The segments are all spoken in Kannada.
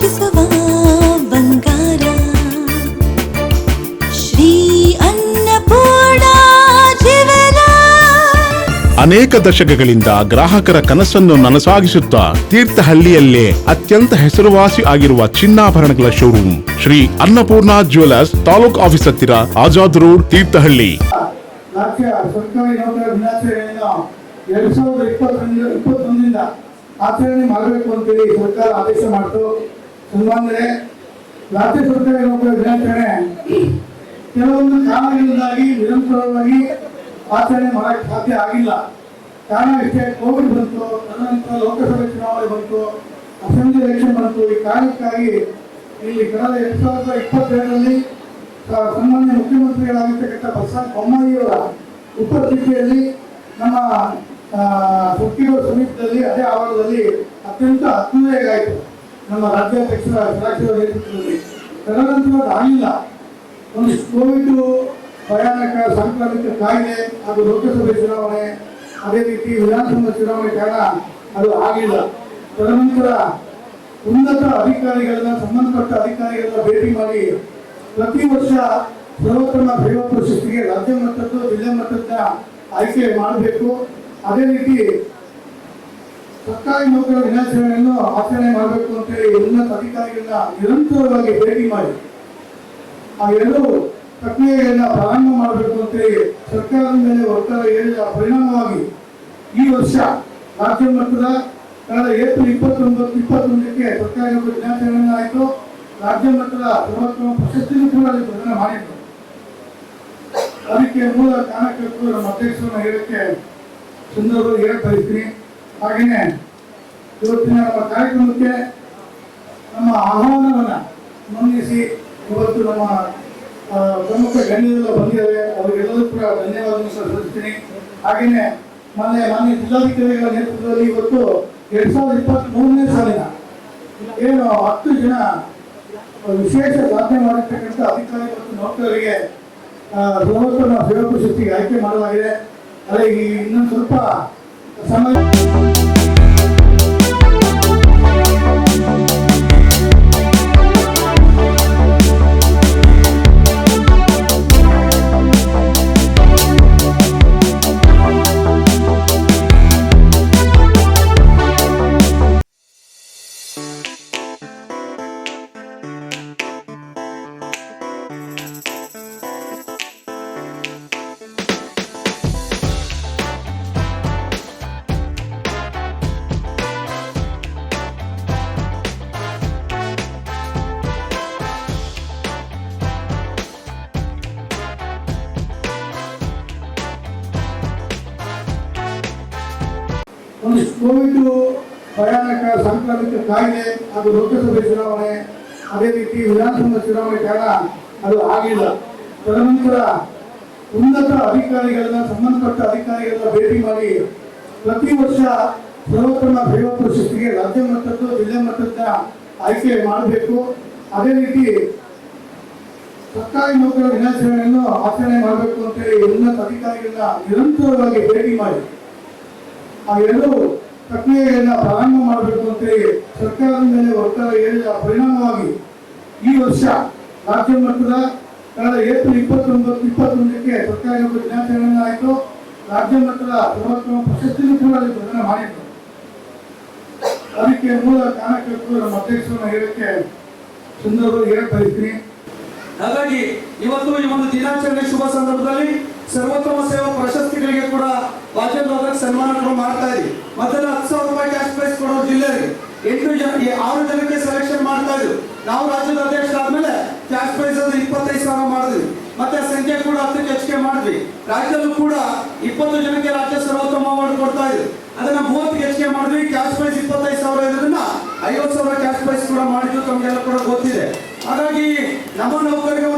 ಹೆಚ್ಚಿಸುವ ಬಂಗಾರ. ಶ್ರೀ ಅನ್ನಪೂರ್ಣ ಜೀವನ. ಅನೇಕ ದಶಕಗಳಿಂದ ಗ್ರಾಹಕರ ಕನಸನ್ನು ನನಸಾಗಿಸುತ್ತಾ ತೀರ್ಥಹಳ್ಳಿಯಲ್ಲೇ ಅತ್ಯಂತ ಹೆಸರುವಾಸಿ ಆಗಿರುವ ಚಿನ್ನಾಭರಣಗಳ showroom Shri Annapurna jewellers taluk office ಹತ್ತಿರ ಆಜಾದ್ ರೋಡ್ ತೀರ್ಥಹಳ್ಳಿ. ಸರ್ಕಾರಿ ನೌಕರರ ದಿನಾಚರಣೆಯನ್ನು ಎರಡ್ ಸಾವಿರದ ಇಪ್ಪತ್ತೊಂದು ಇಪ್ಪತ್ತೊಂದರಿಂದ ಆಚರಣೆ ಮಾಡಬೇಕು ಅಂತೇಳಿ ಸರ್ಕಾರ ಆದೇಶ ಮಾಡಿತು. ಸನ್ಮಾನ್ಯರೇ ರಾಜ್ಯ ಸರ್ಕಾರ ಹೇಳ್ತಾರೆ ಕೆಲವೊಂದು ಕಾರಣಗಳಿಂದಾಗಿ ನಿರಂತರವಾಗಿ ಆಚರಣೆ ಮಾಡಕ್ಕೆ ಸಾಧ್ಯ ಆಗಿಲ್ಲ. ಕಾರಣ ಇಷ್ಟೇ, ಕೋವಿಡ್ ಬಂತು, ತದನಂತರ ಲೋಕಸಭೆ ಚುನಾವಣೆ ಬಂತು, ಅಸೆಂಬ್ಲಿ ಎಲೆಕ್ಷನ್ ಬಂತು. ಈ ಕಾರಣಕ್ಕಾಗಿ ಇಲ್ಲಿ ಕಳೆದ ಎರಡ್ ಸಾವಿರದ ಇಪ್ಪತ್ತೆರಡರಲ್ಲಿ ಸನ್ಮಾನ್ಯ ಮುಖ್ಯಮಂತ್ರಿಗಳಾಗಿರ್ತಕ್ಕಂಥ ಬಸವರಾಜ ಬೊಮ್ಮಾಯಿಯವರ ಉಪಸ್ಥಿತಿಯಲ್ಲಿ ನಮ್ಮ ಸುತ್ತಿಗೂರು ಸಮೀಪದಲ್ಲಿ ಅದೇ ಆವರಣದಲ್ಲಿ ಅತ್ಯಂತ ಅತ್ಯುದಯ ಆಯಿತು ನಮ್ಮ ರಾಜ್ಯಾಧ್ಯಕ್ಷರ ನೇತೃತ್ವದಲ್ಲಿ ತದನಂತರ ಆಗಿಲ್ಲ ಒಂದು ಕೋವಿಡ್ ಭಯಾನಕ ಸಾಂಕ್ರಾಮಿಕ ಕಾಯಿಲೆ ಹಾಗೂ ಲೋಕಸಭೆ ಚುನಾವಣೆ, ಅದೇ ರೀತಿ ವಿಧಾನಸಭಾ ಚುನಾವಣೆ ಕಾರಣ ಅದು ಆಗಿಲ್ಲ. ತದನಂತರ ಉನ್ನತ ಅಧಿಕಾರಿಗಳನ್ನ, ಸಂಬಂಧಪಟ್ಟ ಅಧಿಕಾರಿಗಳನ್ನ ಭೇಟಿ ಮಾಡಿ ಪ್ರತಿ ವರ್ಷ ಸರ್ವೋತ್ತಮ ಸೇವಾ ಪ್ರಶಸ್ತಿಗೆ ರಾಜ್ಯ ಮಟ್ಟದ್ದು, ಜಿಲ್ಲಾ ಮಟ್ಟದ ಆಯ್ಕೆ ಮಾಡಬೇಕು. ಅದೇ ರೀತಿ ಸರ್ಕಾರಿ ನೌಕರರ ದಿನಾಚರಣೆಯನ್ನು ಆಚರಣೆ ಮಾಡಬೇಕು ಅಂತೇಳಿ ಎಲ್ಲ ಅಧಿಕಾರಿಗಳನ್ನ ನಿರಂತರವಾಗಿ ಭೇಟಿ ಮಾಡಿ, ಆ ಎರಡು ಪ್ರಕ್ರಿಯೆಗಳನ್ನ ಪ್ರಾರಂಭ ಮಾಡಬೇಕು ಅಂತೇಳಿ ಸರ್ಕಾರದ ಮೇಲೆ ಒತ್ತಡ ಹೇಳಿದ ಪರಿಣಾಮವಾಗಿ ಈ ವರ್ಷ ರಾಜ್ಯ ಮಟ್ಟದ ಕಳೆದ ಏಪ್ರಿಲ್ ಇಪ್ಪತ್ತೊಂಬತ್ತು, ಇಪ್ಪತ್ತೊಂದಕ್ಕೆ ಸರ್ಕಾರಿ ನೌಕರ ದಿನಾಚರಣೆ ಆಯಿತು. ರಾಜ್ಯ ಮಟ್ಟದ ಸರ್ವೋತ್ತಮ ಪ್ರಶಸ್ತಿನೂ ಕೂಡ ಪ್ರದಾನ ಮಾಡಿದ್ರು. ಅದಕ್ಕೆ ಮೂಲ ಕಾರಣಕ್ಕೆ ನಮ್ಮ ಅಧ್ಯಕ್ಷರನ್ನ ಹೇಳಕ್ಕೆ ಸಂದರ್ಭದಲ್ಲಿ ಹೇಳಕ್ ಬಯಸ್ತೀನಿ ಹಾಗೇನೆ ಇವತ್ತಿನ ನಮ್ಮ ಕಾರ್ಯಕ್ರಮಕ್ಕೆ ನಮ್ಮ ಆಹ್ವಾನವನ್ನು ಮನ್ನಿಸಿ ಇವತ್ತು ನಮ್ಮ ಪ್ರಮುಖ ಗಣ್ಯರೆಲ್ಲ ಬಂದಿದ್ದಾರೆ. ಅವರಿಗೆಲ್ಲರೂ ಕೂಡ ಧನ್ಯವಾದವನ್ನು ಸಲ್ಲಿಸ್ತೀನಿ. ಹಾಗೆಯೇ ಮೊನ್ನೆ ಮಾನ್ಯ ಜಿಲ್ಲಾಧಿಕಾರಿಗಳ ನೇತೃತ್ವದಲ್ಲಿ ಇವತ್ತು ಎರಡ್ ಸಾವಿರದ ಇಪ್ಪತ್ತ್ ಮೂರನೇ ಸಾಲಿನ ಏನು ಹತ್ತು ಜನ ವಿಶೇಷ ಸಾಧನೆ ಮಾಡಿರ್ತಕ್ಕಂಥ ಅಧಿಕಾರಿ ಮತ್ತು ನೌಕರರಿಗೆ ಸರ್ವೋತ್ತಮ ಸೇವಾ ಪ್ರಶಸ್ತಿಗೆ ಆಯ್ಕೆ ಮಾಡಲಾಗಿದೆ. ಅದೇ ಇನ್ನೊಂದು ಸ್ವಲ್ಪ 咱们。ಒಂದು ಕೋವಿಡ್ ಭಯಾನಕ ಸಾಂಕ್ರಾಮಿಕ ಕಾಯಿಲೆ ಅದು ಲೋಕಸಭೆ ಚುನಾವಣೆ, ಅದೇ ರೀತಿ ವಿಧಾನಸಭಾ ಚುನಾವಣೆ ಕಾಲ ಅದು ಆಗಿಲ್ಲ. ತದನಂತರ ಉನ್ನತ ಅಧಿಕಾರಿಗಳನ್ನ, ಸಂಬಂಧಪಟ್ಟ ಅಧಿಕಾರಿಗಳನ್ನ ಭೇಟಿ ಮಾಡಿ ಪ್ರತಿ ವರ್ಷ ಸರ್ವೋತ್ತಮ ದೈವ ಪ್ರಶಸ್ತಿಗೆ ರಾಜ್ಯ ಮಟ್ಟದ್ದು, ಜಿಲ್ಲಾ ಮಟ್ಟದ ಆಯ್ಕೆ ಮಾಡಬೇಕು. ಅದೇ ರೀತಿ ಸರ್ಕಾರಿ ನೌಕರರ ದಿನಾಚರಣೆಯನ್ನು ಆಚರಣೆ ಮಾಡಬೇಕು ಅಂತೇಳಿ ಉನ್ನತ ಅಧಿಕಾರಿಗಳನ್ನ ನಿರಂತರವಾಗಿ ಭೇಟಿ ಮಾಡಿ ಆ ಎರಡು ಪ್ರಕ್ರಿಯೆಯನ್ನ ಪ್ರಾರಂಭ ಮಾಡಬೇಕು ಅಂತೇಳಿ ಸರ್ಕಾರದ ಮೇಲೆ ಒತ್ತಡ ಹೇಳಿದ ಪರಿಣಾಮವಾಗಿ ಈ ವರ್ಷ ರಾಜ್ಯ ಮಟ್ಟದ ಕಳೆದ ಏಪ್ರಿಲ್ ಇಪ್ಪತ್ತೊಂಬತ್ತು, ಇಪ್ಪತ್ತೊಂದಕ್ಕೆ ಸರ್ಕಾರಿ ದಿನಾಚರಣೆ ಆಯಿತು. ರಾಜ್ಯ ಮಟ್ಟದ ಸರ್ವೋತ್ತಮ ಪ್ರಶಸ್ತಿನೂ ಕೂಡ ಪ್ರದಾನ ಮಾಡಿದ್ರು. ಅದಕ್ಕೆ ಮೂಲ ಕಾರಣಕರ್ತರು ನಮ್ಮ ಅಧ್ಯಕ್ಷರನ್ನ ಹೇಳಕ್ಕೆ ಸುಂದರವಾಗಿ ಹೇಳಕ್ ಬಯಸ್ತೀನಿ ಹಾಗಾಗಿ ಇವತ್ತು ಈ ಒಂದು ದಿನಾಚರಣೆ ಶುಭ ಸಂದರ್ಭದಲ್ಲಿ ಸರ್ವೋತ್ತಮ ಸೇವಾ ಪ್ರಶಸ್ತಿಗಳಿಗೆ ಕೂಡ ವಾಚಕ ಸನ್ಮಾನ ಕೂಡ ಮಾಡ್ತಾ ಇದ್ವಿ ಮೊದಲ ಹತ್ತು ಸಾವಿರ ರೂಪಾಯಿ ಕ್ಯಾಶ್ ಪ್ರೈಸ್ ಕೊಡೋ ಜಿಲ್ಲೆಗೆ ಎಂಟು ಜನ ಆರು ಜನಕ್ಕೆ ಸೆಲೆಕ್ಷನ್ ಮಾಡ್ತಾ ಇದ್ವಿ ನಾವು ರಾಜ್ಯದ ಅಧ್ಯಕ್ಷರಾದ್ಮೇಲೆ ಕ್ಯಾಶ್ ಪ್ರೈಸ್ ಅದು ಇಪ್ಪತ್ತೈದು ಸಾವಿರ ಮಾಡಿದ್ವಿ. ಮತ್ತೆ ಸಂಖ್ಯೆ ಕೂಡ ಹತ್ತಕ್ಕೆ ಹೆಚ್ಚಿಗೆ ಮಾಡಿದ್ವಿ. ರಾಜ್ಯದಲ್ಲೂ ಕೂಡ ಇಪ್ಪತ್ತು ಜನಕ್ಕೆ ರಾಜ್ಯ ಸರ್ವೋತ್ತಮ ಅವಾರ್ಡ್ ಕೊಡ್ತಾ ಇದ್ವಿ ಅದನ್ನ ಮೂವತ್ತಿಗೆ ಹೆಚ್ಚಿಗೆ ಮಾಡಿದ್ವಿ. ಕ್ಯಾಶ್ ಪ್ರೈಸ್ ಇಪ್ಪತ್ತೈದು ಸಾವಿರ ಇರೋದ್ರಿಂದ ಐವತ್ತು ಸಾವಿರ ಕ್ಯಾಶ್ ಪ್ರೈಸ್ ಕೂಡ ಮಾಡಿದ್ವಿ ತಮಗೆಲ್ಲ ಕೂಡ ಗೊತ್ತಿದೆ. ಹಾಗಾಗಿ ನಮ್ಮ ನೌಕರರಿಗೆ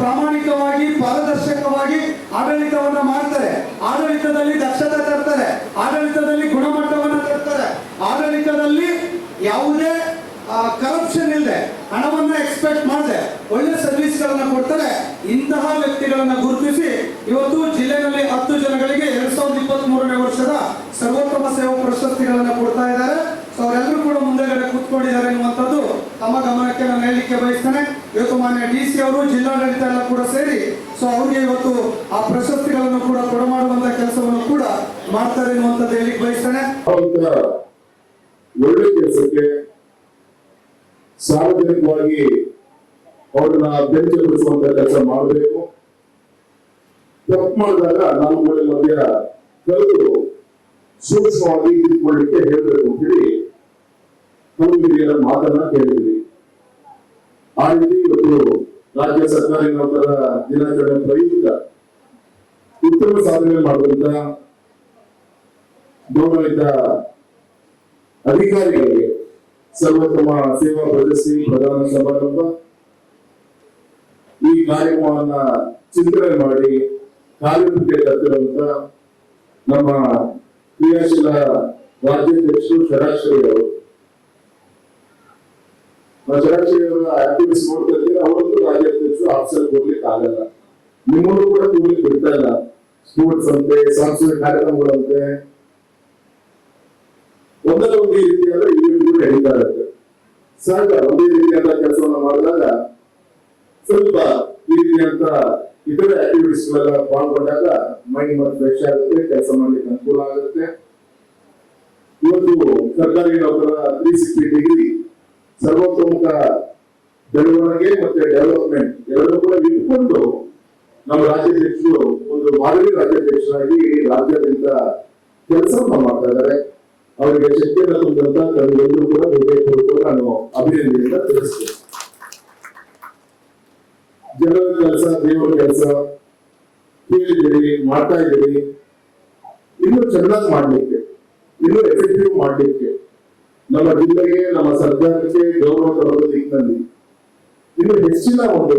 ಪ್ರಾಮಾಣಿಕವಾಗಿ, ಪಾರದರ್ಶಕವಾಗಿ ಆಡಳಿತವನ್ನ ಮಾಡ್ತಾರೆ. ಆಡಳಿತದಲ್ಲಿ ದಕ್ಷತೆ ತರ್ತಾರೆ. ಆಡಳಿತದಲ್ಲಿ ಗುಣಮಟ್ಟವನ್ನ ತರ್ತಾರೆ. ಆಡಳಿತದಲ್ಲಿ ಯಾವುದೇ ಕರಪ್ಷನ್ ಇಲ್ಲದೆ ಹಣವನ್ನ ಎಕ್ಸ್ಪೆಕ್ಟ್ ಮಾಡದೆ ಒಳ್ಳೆ ಸರ್ವಿಸ್ ಗಳನ್ನ ಕೊಡ್ತಾರೆ. ಇಂತಹ ವ್ಯಕ್ತಿಗಳನ್ನ ಗುರುತಿಸಿ ಇವತ್ತು ಜಿಲ್ಲೆಯಲ್ಲಿ ಹತ್ತು ಜನಗಳಿಗೆ ಎರಡ್ ಸಾವಿರದ ಇಪ್ಪತ್ತ್ ಮೂರನೇ ವರ್ಷದ ಸರ್ವೋತ್ತಮ ಸೇವಾ ಪ್ರಶಸ್ತಿಗಳನ್ನ ಕೊಡ್ತಾ ಇದ್ದಾರೆ. ಸೊ ಅವರೆಲ್ಲರೂ ಕೂಡ ಮುಂದೆಗಡೆ ಕೂತ್ಕೊಂಡಿದ್ದಾರೆ ಎನ್ನುವಂಥದ್ದು ತಮ್ಮ ಗಮನಕ್ಕೆ ನಾನು ಹೇಳಲಿಕ್ಕೆ ಬಯಸ್ತೇನೆ. ಇವತ್ತು ಮಾನ್ಯ ಡಿ ಸಿ ಅವರು ಜಿಲ್ಲಾಡಳಿತ ಎಲ್ಲ ಕೂಡ ಸೇರಿ ಸೊ ಅವ್ರಿಗೆ ಇವತ್ತು ಆ ಪ್ರಶಸ್ತಿಗಳನ್ನು ಕೂಡ ಕೊಡಮಾಡುವಂತ ಕೆಲಸವನ್ನು ಕೂಡ ಮಾಡ್ತಾರೆ ಅನ್ನುವಂಥದ್ದು ಹೇಳಿಕ್ ಬಯಸ್ತೇನೆ. ಒಳ್ಳೆ ಕೆಲಸಕ್ಕೆ ಸಾರ್ವಜನಿಕವಾಗಿ ಅವ್ರನ್ನ ಬೆಂಚಗೊಳಿಸುವಂತ ಕೆಲಸ ಮಾಡಬೇಕು. ತಪ್ಪು ಮಾಡಿದಾಗ ನಾಲ್ಕುಗಳ ಮಧ್ಯ ಕಲಿತು ಸೂಕ್ಷ್ಮವಾಗಿ ಇದ್ಕೊಳ್ಳಿಕ್ಕೆ ಹೇಳಬೇಕು ಅಂತೇಳಿ ನಮ್ಮ ಹಿರಿಯರ ಮಾತನ್ನ ಕೇಳಿದ್ವಿ ಆ ರೀತಿ ರಾಜ್ಯ ಸರ್ಕಾರ ನೌಕರರ ದಿನಾಚರಣೆ ಪ್ರಯುಕ್ತ ಉತ್ತಮ ಸಾಧನೆ ಮಾಡುವಂತ ಗೌರವಿತ ಅಧಿಕಾರಿಗಳಿಗೆ ಸರ್ವೋತ್ತಮ ಸೇವಾ ಪ್ರಶಸ್ತಿ ಪ್ರದಾನ ಸಮಾರಂಭ. ಈ ಕಾರ್ಯಕ್ರಮವನ್ನ ಚಿಂತನೆ ಮಾಡಿ ಕಾರ್ಯರೂಪಕ್ಕೆ ತರುವಂತ ನಮ್ಮ ಕ್ರಿಯಾಶೀಲ ರಾಜ್ಯಾಧ್ಯಕ್ಷರು ಷಡಾಕ್ಷರಿ ಅವರು ಆ ಷಡಾಕ್ಷರಿ ಅವರ ಆಕ್ಟಿವಿಟೀಸ್ ನೋಡ್ತಾ ಇದ್ದೀವಿ ಅವರೊಂದು ರಾಜ್ಯಾಧ್ಯಕ್ಷರು ಆಫೀಸರ್ ಹೋಗ್ಲಿಕ್ಕೆ ಆಗಲ್ಲ. ನಿಮ್ಮನ್ನು ಕೂಡ ಹೋಗ್ಲಿಕ್ಕೆ ಬಿಡ್ತಾ ಇಲ್ಲ. ಸ್ಪೋರ್ಟ್ಸ್ ಅಂತೆ, ಸಾಂಸ್ಕೃತಿಕ ಕಾರ್ಯಕ್ರಮಗಳಂತೆ. ಒಂದಲ್ಲ ಒಂದೇ ರೀತಿಯಾದ ಇವೆಂಟ್ಗಳು ನಡೀತಾ ಇರುತ್ತೆ. ಸಹಜ ಒಂದೇ ರೀತಿಯಾದ ಕೆಲಸವನ್ನು ಮಾಡಿದಾಗ ಸ್ವಲ್ಪ ಈ ರೀತಿಯಂತ ಇತರ ಆಕ್ಟಿವಿಟೀಸ್ ಗಳೆಲ್ಲ ಪಾಲ್ಗೊಂಡಾಗ ಮೈಂಡ್ ಮತ್ತೆ ಫ್ರೆಶ್ ಆಗುತ್ತೆ, ಕೆಲಸ ಮಾಡ್ಲಿಕ್ಕೆ ಅನುಕೂಲ ಆಗುತ್ತೆ. ಇವತ್ತು ಸರ್ಕಾರಿ ನೌಕರ ತ್ರೀ ಸಿಕ್ಸ್ಟಿ ಡಿಗ್ರಿ ಸರ್ವತೋಮುಖ ಬೆಳವಣಿಗೆ ಮತ್ತೆ ಡೆವಲಪ್ಮೆಂಟ್ ಎರಡೂ ಕೂಡ ಇಟ್ಕೊಂಡು ನಮ್ಮ ರಾಜ್ಯಾಧ್ಯಕ್ಷರು ಒಂದು ಮಾದರಿ ರಾಜ್ಯಾಧ್ಯಕ್ಷರಾಗಿ ಇಡೀ ರಾಜ್ಯಾದ್ಯಂತ ಕೆಲಸವನ್ನ ಮಾಡ್ತಾ ಇದ್ದಾರೆ. ಅವರಿಗೆ ಶಕ್ತಿಯನ್ನು ತುಂಬಿದಂತ ತಮಗೆಲ್ಲರೂ ಕೂಡ ಹೃದಯಪೂರ್ವಕ ನಾನು ಅಭಿನಂದನೆಯಿಂದ ತಿಳಿಸ್ತೇನೆ. ಜನರ ಕೆಲಸ, ದೇವರ ಕೆಲಸ, ಕೇಳಿದ್ದೀರಿ, ಮಾಡ್ತಾ ಇದ್ದೀರಿ. ಇನ್ನು ಚೆನ್ನಾಗಿ ಮಾಡ್ಲಿಕ್ಕೆ, ಇನ್ನು ಎಫೆಕ್ಟಿವ್ ಮಾಡ್ಲಿಕ್ಕೆ ನಮ್ಮ ಜಿಲ್ಲೆಗೆ, ನಮ್ಮ ಸರ್ಕಾರಕ್ಕೆ ಗೌರವ ಕೊಡುವ ದಿಕ್ಕಿನಲ್ಲಿ ಇನ್ನು ಹೆಚ್ಚಿನ ಒಂದು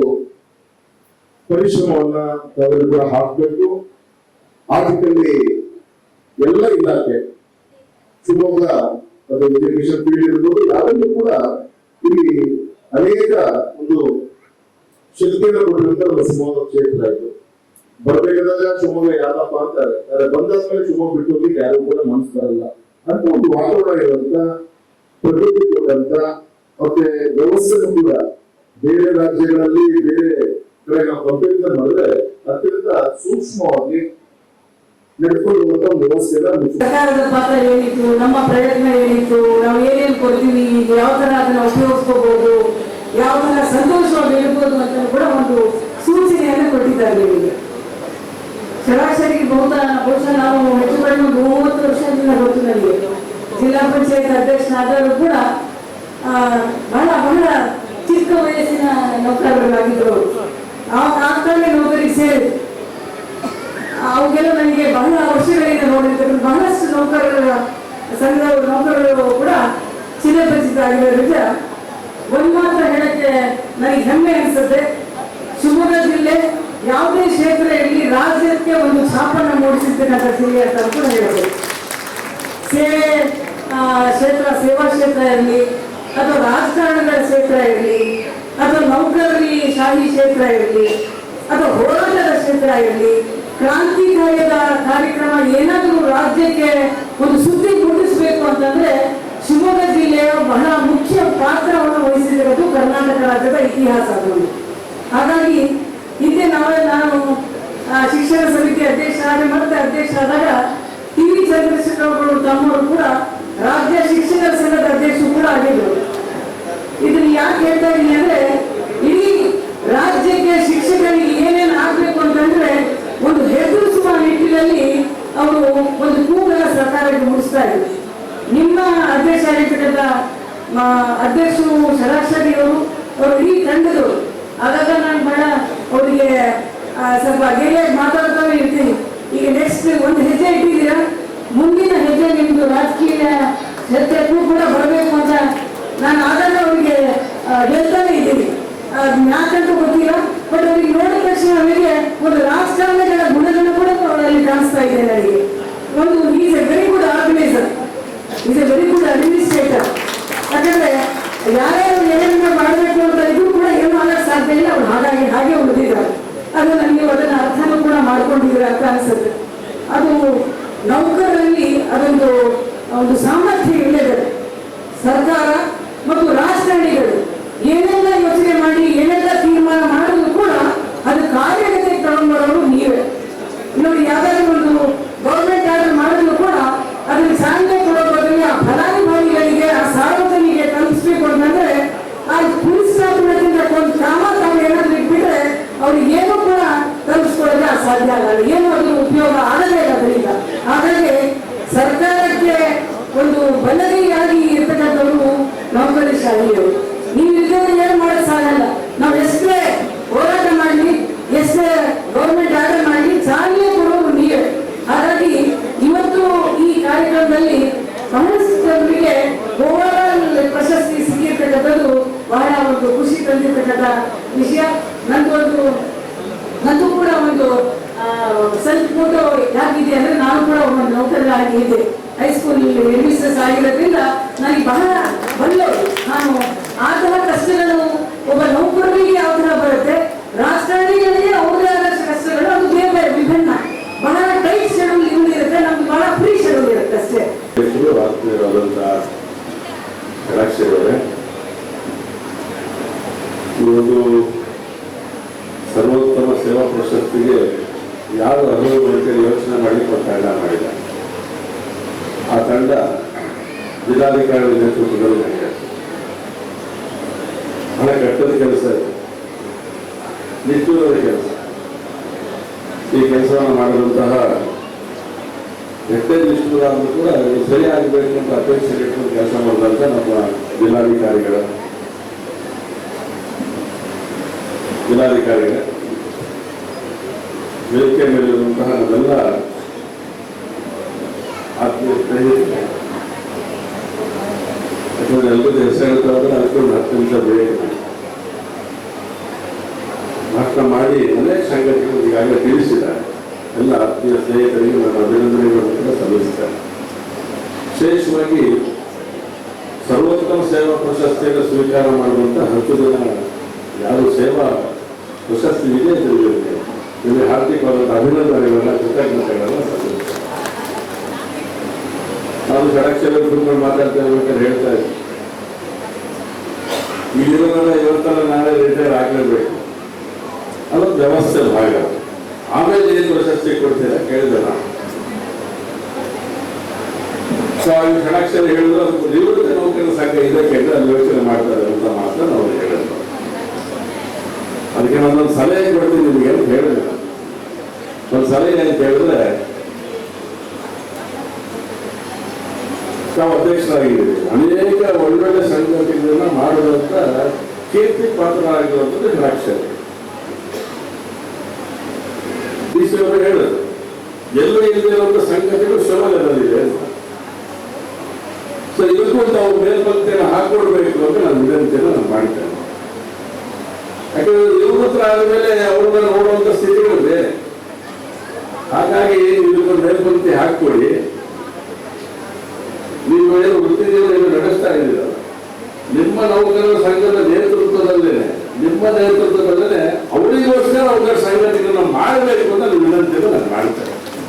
ಪರಿಶ್ರಮವನ್ನ ತಾವೆಲ್ಲರೂ ಕೂಡ ಹಾಕಬೇಕು. ಎಲ್ಲ ಇಲಾಖೆ, ಶಿವಮೊಗ್ಗ ಅದು ಎಜುಕೇಶನ್ ಫೀಲ್ಡ್ ಇರ್ಬೋದು ಯಾರಲ್ಲೂ ಕೂಡ ಇಲ್ಲಿ ಅನೇಕ ಒಂದು ಶಕ್ತಿಯನ್ನು ಕೊಟ್ಟಿರುವಂತ ಒಂದು ಶಿವಮೊಗ್ಗ ಕ್ಷೇತ್ರ ಇದು. ಬರ್ಬೇಕಾದಾಗ ಶಿವಮೊಗ್ಗ ಯಾರಪ್ಪ ಅಂತಾರೆ ಬಂದಾದ್ಮೇಲೆ ಶಿವಮೊಗ್ಗ ಬಿಟ್ಟು ಹೋಗ್ಲಿಕ್ಕೆ ಯಾರು ಕೂಡ ಮನಸ್ಸು ಬರಲ್ಲ ಅಂತ ಒಂದು ವಾತಾವರಣ ಇರುವಂತ ಕೊಟ್ಟಂತ ಮತ್ತೆ ವ್ಯವಸ್ಥೆ ಕೂಡ ಬೇರೆ ರಾಜ್ಯಗಳಲ್ಲಿ, ಬೇರೆ ಕಡೆ ನಾವು ಕಂಪೇರಿಸನ್ ಮಾಡಿದ್ರೆ ಅತ್ಯಂತ ಸೂಕ್ಷ್ಮವಾಗಿ ನಡ್ಕೊಳ್ಳುವಂತ ಒಂದು ವ್ಯವಸ್ಥೆನ ಸರ್ಕಾರದ ಪಾತ್ರ ಏನಿತ್ತು? ನಮ್ಮ ಪ್ರಯತ್ನ ಏನಿತ್ತು? ನಾವು ಏನೇನು ಕೊಡ್ತೀವಿ? ಯಾವ ತರ ಅದನ್ನ ಉಪಯೋಗಿಸ್ಕೋಬಹುದು ಯಾವ ತರ ಸಂತೋಷವಾಗಿ ಇರ್ಬೋದು ಅಂತ ಕೂಡ ಒಂದು ಸೂಚನೆಯನ್ನು ಕೊಟ್ಟಿದ್ದಾರೆ ನಿಮಗೆ. ಸರಾಸರಿ ಬಹುತಃ ಬಹುಶಃ ನಾವು ಹೆಚ್ಚು ಕಡಿಮೆ ಮೂವತ್ತು ವರ್ಷದಿಂದ ಗೊತ್ತು ನನಗೆ. ಜಿಲ್ಲಾ ಪಂಚಾಯತ್ ಅಧ್ಯಕ್ಷನಾದವರು ಕೂಡ ಬಹಳ ಬಹಳ ಚಿಕ್ಕ ವಯಸ್ಸಿನ ನೌಕರರಾಗಿದ್ದರು ಆ ಕಾಲದಲ್ಲಿ ನೌಕರಿಗೆ ಸೇರಿದ್ರು ಅವಾಗೆಲ್ಲ ನನಗೆ ಬಹಳ ವರ್ಷಗಳಿಂದ ನೋಡಿದ್ರು. ಬಹಳಷ್ಟು ನೌಕರರ ಸಂಘದವರು, ನೌಕರರು ಕೂಡ ಚಿರಪರಿಚಿತ ಆಗಿರೋದ್ರಿಂದ ಒಂದು ಮಾತ್ರ ಹೇಳಕ್ಕೆ ನನಗೆ ಹೆಮ್ಮೆ ಅನಿಸುತ್ತೆ. ಶಿವಮೊಗ್ಗ ಜಿಲ್ಲೆ ಯಾವುದೇ ಕ್ಷೇತ್ರ ಇರಲಿ ರಾಜ್ಯಕ್ಕೆ ಒಂದು ಛಾಪನ್ನು ಮೂಡಿಸಿದ್ದೇನೆ ಅಂತ ಕೂಡ ಹೇಳ್ಬೋದು. ಸೇವೆ ಕ್ಷೇತ್ರ, ಸೇವಾ ಕ್ಷೇತ್ರ ಇರಲಿ, ಅಥವಾ ರಾಜಕಾರಣದ ಕ್ಷೇತ್ರ ಇರಲಿ, ಅಥವಾ ನೌಕರರಿ ಶಾಹಿ ಕ್ಷೇತ್ರ ಇರಲಿ, ಅಥವಾ ಹೋರಾಟದ ಕ್ಷೇತ್ರ ಇರಲಿ, ಕ್ರಾಂತಿಕಾರ್ಯದ ಕಾರ್ಯಕ್ರಮ ಏನಾದರೂ ರಾಜ್ಯಕ್ಕೆ ಒಂದು ಸುದ್ದಿ ಮುಟ್ಟಿಸಬೇಕು ಅಂತಂದ್ರೆ ಶಿವಮೊಗ್ಗ ಜಿಲ್ಲೆಯ ಬಹಳ ಮುಖ್ಯ ಪಾತ್ರವನ್ನು ವಹಿಸಿರುವುದು ಕರ್ನಾಟಕ ರಾಜ್ಯದ ಇತಿಹಾಸ ಅದು ಹಾಗಾಗಿ ಹಿಂದೆ ನಾವೇ ನಾನು ಶಿಕ್ಷಣ ಸಮಿತಿ ಅಧ್ಯಕ್ಷ ಮತ್ತೆ ಅಧ್ಯಕ್ಷ ಆದಾಗ ಟಿ ವಿ ಚಂದ್ರಶೇಖರ್ ಅವರು ತಮ್ಮವರು ಕೂಡ ರಾಜ್ಯ ಶಿಕ್ಷಕರ ಸಂಘದ ಅಧ್ಯಕ್ಷರು ಕೂಡ ಆಗಿದ್ರು. ಇದನ್ನ ಯಾಕೆ ಹೇಳ್ತಾ ಇದೀನಿ ಅಂದ್ರೆ, ಇಡೀ ರಾಜ್ಯಕ್ಕೆ ಶಿಕ್ಷಕರಿಗೆ ಏನೇನು ಆಗ್ಬೇಕು ಅಂತಂದ್ರೆ, ಒಂದು ಹೆದರಿಸುವ ನಿಟ್ಟಿನಲ್ಲಿ ಅವರು ಒಂದು ಕೂಗಲ ಸರ್ಕಾರಕ್ಕೆ ಮುಗಿಸ್ತಾ ಇದ್ರು. ನಿಮ್ಮ ಅಧ್ಯಕ್ಷ ಆಗಿರ್ತಕ್ಕಂಥ ಅಧ್ಯಕ್ಷರು ಶರಾಕ್ಷರಿ ಅವರು ಅವರು ಇಡೀ ತಂಡದವರು. ಆಗಾಗ ನಾನು ಬಹಳ ಅವರಿಗೆ ಸ್ವಲ್ಪ ಗೆಳೆಯಾಗಿ ಮಾತಾಡ್ತಾನೆ ಇರ್ತೀನಿ. ಈಗ ನೆಕ್ಸ್ಟ್ ಒಂದು ಹೆಜ್ಜೆ ಇಟ್ಟಿದ್ದೀರಾ? ಮುಂದಿನ ಹೆಜ್ಜೆ ನಿಮ್ದು ರಾಜಕೀಯ ಹೆಜ್ಜೆಗೂ ಕೂಡ ಬರಬೇಕು ಅಂತ ನಾನು ಅದನ್ನು ಅವರಿಗೆ ಹೇಳ್ತಾನೆ ಇದ್ದೀನಿ. ಯಾಕಂತ ಗೊತ್ತಿಲ್ಲ ಬಟ್ ಅವ್ರಿಗೆ ನೋಡಿದ ತಕ್ಷಣ ಅವರಿಗೆ ಒಂದು ರಾಜಕಾರಣಗಳ ಗುಣಗಳು ಕೂಡ ಅವರಲ್ಲಿ ಕಾಣಿಸ್ತಾ ಇದೆ ನನಗೆ. ಒಂದು is a very good organiser is a very good administrator ಯಾಕಂದ್ರೆ ಯಾರ್ಯಾರು ಏನೇನ ಮಾಡಬೇಕು ಅಂತ ಇದ್ರು ಕೂಡ ಏನು ಆಗಕ್ಕೆ ಸಾಧ್ಯ ಇಲ್ಲ, ಅವ್ರು ಹಾಗಾಗಿ ಹಾಗೆ ಉಳಿದಿದ್ದಾರೆ. ಅದು ನನಗೆ ಅದನ್ನು ಅರ್ಥನೂ ಕೂಡ ಮಾಡ್ಕೊಂಡಿದ್ರೆ ಅಂತ ಅನಿಸುತ್ತೆ. ಅದು ನೌಕರರಲ್ಲಿ ಅದೊಂದು ಒಂದು ಸಾಮರ್ಥ್ಯ ಇಲ್ಲದೆ ಸರ್ಕಾರ ಮತ್ತು ರಾಜಕಾರಣಿಗಳು ಏನೆಲ್ಲ ಯೋಚನೆ ಮಾಡಿ ಏನೆಲ್ಲ ತೀರ್ಮಾನ ಮಾಡಿದ್ರು ಕೂಡ ಅದು ಕಾರ್ಯಗತೆ ತಗೊಂಡು ಬರೋರು ನೀವೇ ನೋಡಿ ಯಾವ್ದಾದ್ರು ಒಂದು ಗೌರ್ಮೆಂಟ್ ಆರ್ಡರ್ ಮಾಡಿದ್ರು ಕೂಡ ಅದನ್ನ ಚಾಲನೆ ಕೊಡೋ ಬದಲಿಗೆ ಆ ಫಲಾನುಭವಿಗಳಿಗೆ ಆ ಸಾರ್ವಜನಿಗೆ ತಲುಪಿಸ್ಬೇಕು ಅಂತಂದ್ರೆ ಆ ಪುಲಿಸ್ತಾಪನದಿಂದ ಒಂದು ಕ್ರಮ ತಾವು ಏನಾದ್ರು ಇಟ್ಬಿಟ್ರೆ ಅವ್ರಿಗೆ ಏನು ಕೂಡ ತಲುಪಿಸ್ಕೊಳ್ಳೋಕೆ ಸಾಧ್ಯ ಆಗಲ್ಲ ಏನು ಅದ್ರ ಉಪಯೋಗ ಆಗದೇ ಇಲ್ಲ ಅದರಿಂದ ಹಾಗಾಗಿ ಸರ್ಕಾರಕ್ಕೆ ಬಲಗೈಯಾಗಿ ಇರ್ತಕ್ಕಂಥವ್ರು ನೌಕರಿ ಶಾಲೆಯವರು. ನೀವು ಇಲ್ಲದೆ ಏನು ಮಾಡೋಕ್ಕಾಗಲ್ಲ ನಾವು ಎಷ್ಟೇ ಹೋರಾಟ ಮಾಡಲಿ, ಎಷ್ಟೇ ಗೌರ್ಮೆಂಟ್ ಆರ್ಡರ್ ಮಾಡಲಿ ಚಾಲನೆ ಕೊಡೋದು ನೀವೇ. ಹಾಗಾಗಿ ಇವತ್ತು ಈ ಕಾರ್ಯಕ್ರಮದಲ್ಲಿ ಬಹಳಷ್ಟವರಿಗೆ ಓವರಾಲ್ ಪ್ರಶಸ್ತಿ ಸಿಕ್ಕಿರ್ತಕ್ಕಂಥದ್ದು ಬಹಳ ಒಂದು ಖುಷಿ ತಂದಿರ್ತಕ್ಕಂಥ ವಿಷಯ. ನಂದೊಂದು, ನಂದು ಕೂಡ ಒಂದು ಸೆಲ್ಫ್ ಫೋಟೋ ಯಾಕಿದೆ ಅಂದ್ರೆ ನಾನು ಕೂಡ ಒಂದು ನೌಕರರಾಗಿ ಎಸ್ ಆಗಿರೋದ್ರಿಂದ ನನಗೆ ಬಹಳ ಒಳ್ಳೆಯದು. ನಾನು ಆ ಥರ ಕಷ್ಟಗಳು ಒಬ್ಬ ನೌಕರರಿಗೆ ಯಾವ ಥರ ಬರುತ್ತೆ. ರಾಜಕಾರಣಿಗಳಿಗೆ ಅವ್ರದೇ ಆದ ಕಷ್ಟಗಳು ಅದು ಬೇರೆ ಬೇರೆ ವಿಭಿನ್ನ. ಬಹಳ ಟೈಟ್ ಶೆಡ್ಯೂಲ್ ಇವ್ರು ಇರುತ್ತೆ ನಮ್ಗೆ ಬಹಳ ಫ್ರೀ ಶೆಡ್ಯೂಲ್ ಇರುತ್ತೆ ಅಷ್ಟೇ. ಸರ್ವೋತ್ತಮ ಸೇವಾ ಪ್ರಶಸ್ತಿಗೆ ಯಾರು ಅನುಭವ ಯೋಚನೆ ಮಾಡಿ ತಂಡ ಮಾಡಿಲ್ಲ ಆ ತಂಡ ಜಿಲ್ಲಾಧಿಕಾರಿ ನೇತೃತ್ವದಲ್ಲಿ ಹಣ ಕಟ್ಟದ ಕೆಲಸ ಇದೆ. ನಿಷ್ಠುರದ ಕೆಲಸ. ಈ ಕೆಲಸವನ್ನು ಮಾಡಿದಂತಹ ಎಷ್ಟೇ ನಿಷ್ಠುರ ಅಂದ್ರೂ ಕೂಡ ಸರಿ ಆಗಬೇಕು ಅಂತ ಅಪೇಕ್ಷೆ ಇಟ್ಕೊಂಡು ಕೆಲಸ ಮಾಡಿದಂತ ನಮ್ಮ ಜಿಲ್ಲಾಧಿಕಾರಿಗಳ ಜಿಲ್ಲಾಧಿಕಾರಿಗಳ ವೇದಿಕೆ ಮೇಲಿರುವಂತಹ ನಮ್ಮೆಲ್ಲ ಯಾಕಂದ್ರೆ ಎಲ್ಲರಿಗೂ ಹೆಸರು ಹೇಳ್ತಾ ಹೋದ್ರೆ ಅದಕ್ಕೆ ಒಂದು ಹತ್ತು ನಿಮಿಷ ಬೇಗ ಭಾಷಣ ಮಾಡಿ ಅನೇಕ ಸಂಗತಿಗಳು ಈಗಾಗಲೇ ತಿಳಿಸಿದ್ದಾರೆ ಎಲ್ಲ ಆತ್ಮೀಯ ಸ್ನೇಹಿತರಿಗೆ ನನ್ನ ಅಭಿನಂದನೆಗಳನ್ನು ಸಲ್ಲಿಸಿದ್ದಾರೆ ವಿಶೇಷವಾಗಿ ಸರ್ವೋತ್ತಮ ಸೇವಾ ಪ್ರಶಸ್ತಿಯನ್ನು ಸ್ವೀಕಾರ ಮಾಡುವಂಥ ಹತ್ತು ಜನ ಯಾರು ಸೇವಾ ಪ್ರಶಸ್ತಿ ಇದೆ ವಿಜೇತರಿಗೆ ನಿಮಗೆ ಹಾರ್ದಿಕವಾದಂಥ ಅಭಿನಂದನೆಗಳನ್ನ ಕೃತಜ್ಞತೆಗಳನ್ನು ಸಲ್ಲಿಸ್ತಾರೆ ನಾನು ಷಡಕ್ಷರ ಕುಟುಂಬ ಮಾತಾಡ್ತಾ ಇರ್ಬೇಕಾದ್ರೆ ಹೇಳ್ತಾ ಇದ್ದೆ ಇಲ್ಲಿರೋದನ್ನ ಇವತ್ತಲ್ಲ ನಾಳೆ ರಿಟೈರ್ ಆಗಲೇಬೇಕು. ಅದೊಂದು ವ್ಯವಸ್ಥೆ ಭಾಗ ಆಮೇಲೆ ಏನು ಪ್ರಶಸ್ತಿ ಕೊಡ್ತೀರಾ? ಕೇಳಿದೆ ನಾನು. ಸೊ ಹೇಳಿದ್ರು, ಅದು ನಿವೃತ್ತ ನೌಕರರ ಸಂಘ ಇದಕ್ಕೆ ಅಲ್ಲಿ ಯೋಚನೆ ಮಾಡ್ತಾರೆ ಅಂತ ಮಾತ್ರ ನಾವು ಹೇಳಿದ್ರು. ಅದಕ್ಕೆ ನಾನೊಂದು ಸಲಹೆ ಕೊಡ್ತೀನಿ ನಿಮಗೆ ಅಂತ ಹೇಳಿದೆ. ಒಂದು ಸಲಹೆ ಅಂತ ಕೇಳಿದ್ರೆ ನಾವು ಅಧ್ಯಕ್ಷರಾಗಿದ್ದೀವಿ ಅನೇಕ ಒಳ್ಳೊಳ್ಳೆ ಸಂಗತಿಗಳನ್ನ ಮಾಡುವಂತ ಕೀರ್ತಿ ಪಾತ್ರರಾಗಿರುವಂಥದ್ದು ಷಡಾಕ್ಷರ ಡಿ ಸಿ ಅವರು ಹೇಳಿದ್ರು, ಎಲ್ಲೂ ಇಲ್ಲದಿರುವಂತ ಸಂಗತಿಗಳು ಶ್ರಮದಲ್ಲಿದೆ ಸೊ ಇದಕ್ಕೂ ತಾವು ಮೇಲ್ಪಂಕ್ತಿಯನ್ನು ಹಾಕೊಡ್ಬೇಕು ಅಂತ ನಾನು ವಿನಂತಿಯನ್ನು ನಾನು ಮಾಡ್ತೇನೆ. ಯಾಕಂದ್ರೆ ನಿವೃತ್ತರ ಆದಮೇಲೆ ಅವ್ರನ್ನ ನೋಡುವಂತ ಸ್ಥಿತಿಗಳು ಬೇರೆ ಹಾಗಾಗಿ ಇದಕ್ಕೊಂದು ಮೇಲ್ಪಂಕ್ತಿ ಹಾಕೊಡಿ ನೀವು ಏನು ವೃತ್ತಿ ಜೀವನ ನಡೆಸ್ತಾ ಇದ್ದೀರ? ನಿಮ್ಮ ನೌಕರರ ಸಂಘದ ನೇತೃತ್ವದಲ್ಲೇ, ನಿಮ್ಮ ನೇತೃತ್ವದಲ್ಲೇ ಅವರಿಗೋಸ್ಕರ ಅವರ ಸಂಘಟನೆಗಳನ್ನ ಮಾಡಬೇಕು ಅಂತ ನಿಮ್ಮ ವಿನಂತಿಯನ್ನು ನಾನು ಮಾಡ್ತೇನೆ.